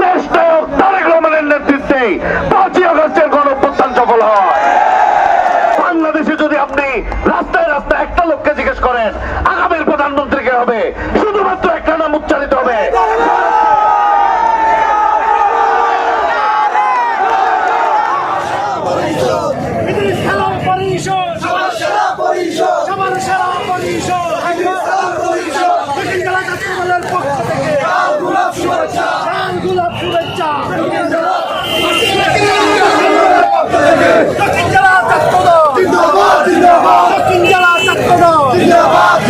দেশ নায়ক তারেক রহমানের নেতৃত্বে পাঁচই আগস্টের গণপ্রত্যান সফল হয় বাংলাদেশে যদি আপনি রাস্তায় রাস্তায় একটা লোককে জিজ্ঞেস করেন আগামীর প্রধানমন্ত্রী কে হবে শুধুমাত্র একটা নাম উচ্চারিত হবে পৃথিবীর খেলা পরিষদ সবার সেরা পরিষদ সবার সেরা পরিষদ পাকিস্তান পরিষদ দক্ষিণ জেলা ছাত্রদলের পক্ষ থেকে লাল গোলাপ শুভেচ্ছা লাল গোলাপ শুভেচ্ছা পক্ষ থেকে দক্ষিণ জেলা ছাত্রদল জিন্দাবাদ জিন্দাবাদ দক্ষিণ জেলা ছাত্রদল জিন্দাবাদ জিন্দাবাদ খেলা খেলা খেলা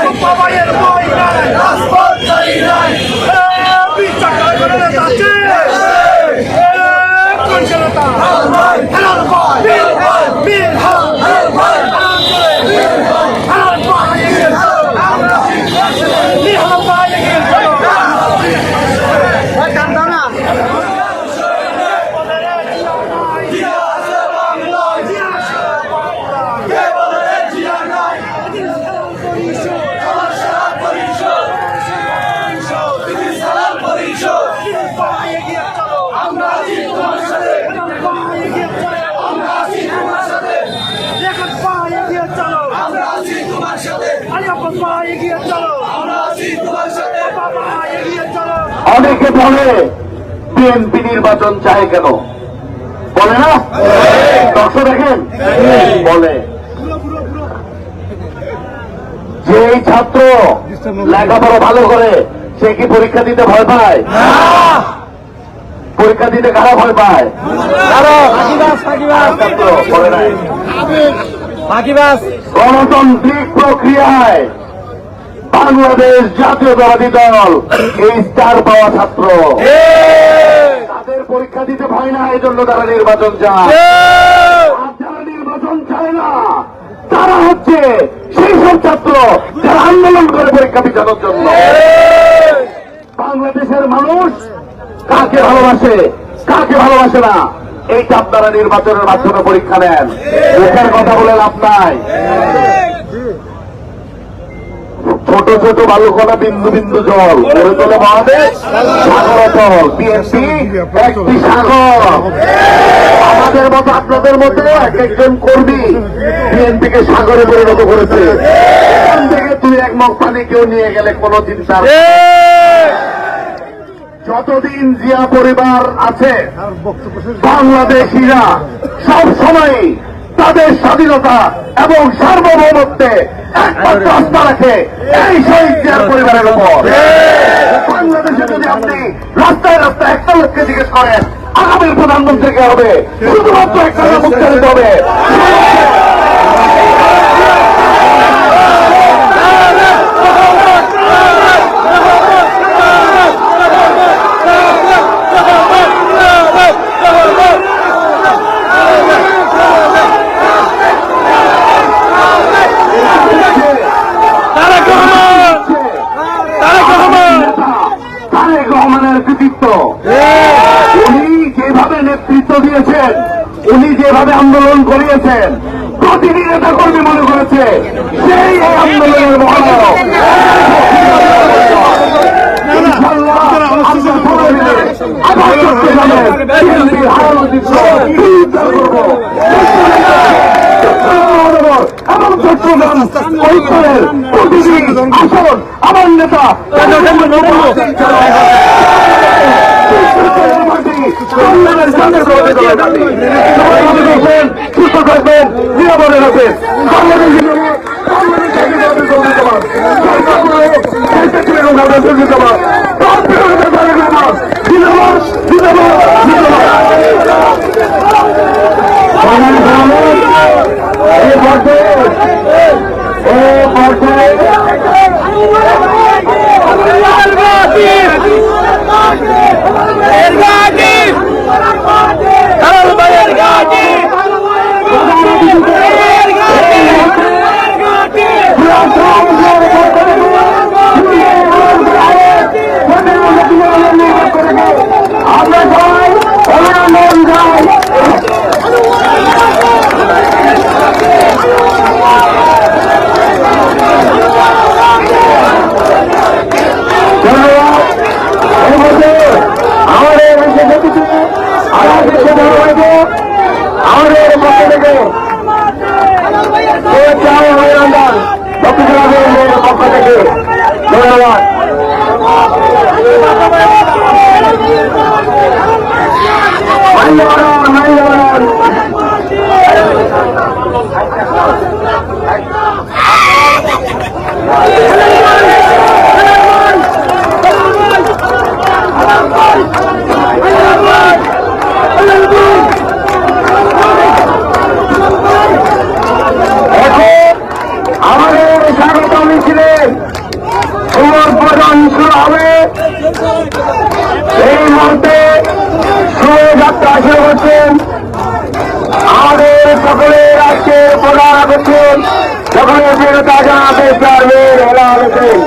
অনেকে বলে বিএনপি নির্বাচন চায় কেন? বলে না? দর্শক দেখেন? বলে। যে ছাত্র লেখাপড়া ভালো করে সে কি পরীক্ষা দিতে ভয় পায়? পরীক্ষা দিতে কারা ভয় পায়? গণতান্ত্রিক প্রক্রিয়ায় বাংলাদেশ জাতীয়তাবাদী দল এই স্টার পাওয়া ছাত্র। তাদের পরীক্ষা দিতে ভয় না এই জন্য তারা নির্বাচন চায়। যারা নির্বাচন চায় না তারা হচ্ছে সেই সব ছাত্র যারা আন্দোলন করে পরীক্ষা পিছানোর জন্য। বাংলাদেশের মানুষ কাকে ভালোবাসে কাকে ভালোবাসে না এইটা আপনারা নির্বাচনের মাধ্যমে পরীক্ষা নেন। কথা বলে লাভ নাই। ছোট ছোট বালুকণা বিন্দু বিন্দু জল। গড়ে তোলে মহাদেশ বিএনপি আমাদের মতো আপনাদের মতো এক একজন কর্মী বিএনপিকে সাগরে পরিণত করেছে। থেকে দুই এক মগ পানি কেউ নিয়ে গেলে কোনো চিন্তা যতদিন জিয়া পরিবার আছে, বাংলাদেশিরা সব সময় তাদের স্বাধীনতা এবং সার্বভৌমত্বে একমাত্র আস্থা রাখে এই শহীদ জিয়ার পরিবারের উপর। বাংলাদেশে যদি আপনি রাস্তায় রাস্তায় একটা লোককে জিজ্ঞেস করেন, আগামীর প্রধানমন্ত্রী কে হবে? শুধুমাত্র একটা নাম উচ্চারিত হবে তারেক রহমান তারেক রহমান তারেক রহমানের কৃতিত্ব উনি যেভাবে নেতৃত্ব দিয়েছেন। উনি যেভাবে আন্দোলন করিয়েছেন প্রতিটি নেতা কর্মী মনে করেছে সেই আন্দোলনের মহানায়ক। আবার। এবং চট্টগ্রাম প্রতিটি আসন আমার নেতা সুস্থ থাকবেন নিরাপদে থাকবেন ধন্যবাদ মাল্যবরণ মাল্যবরণ এখন আমাদের স্বাগত মিছিলে শুভোদ্বোধন শুরু হবে। এই মুহূর্তে শুভযাত্রা শুরু করছেন। আমাদের সকলের আজকের প্রধান আকর্ষণ সকলের বিরতা জানাতে চেয়ারম্যান হেলাল হোসেন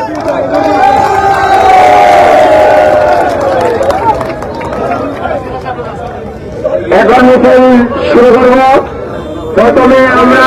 এখন মিছিল শুরু করব। প্রথমে আমরা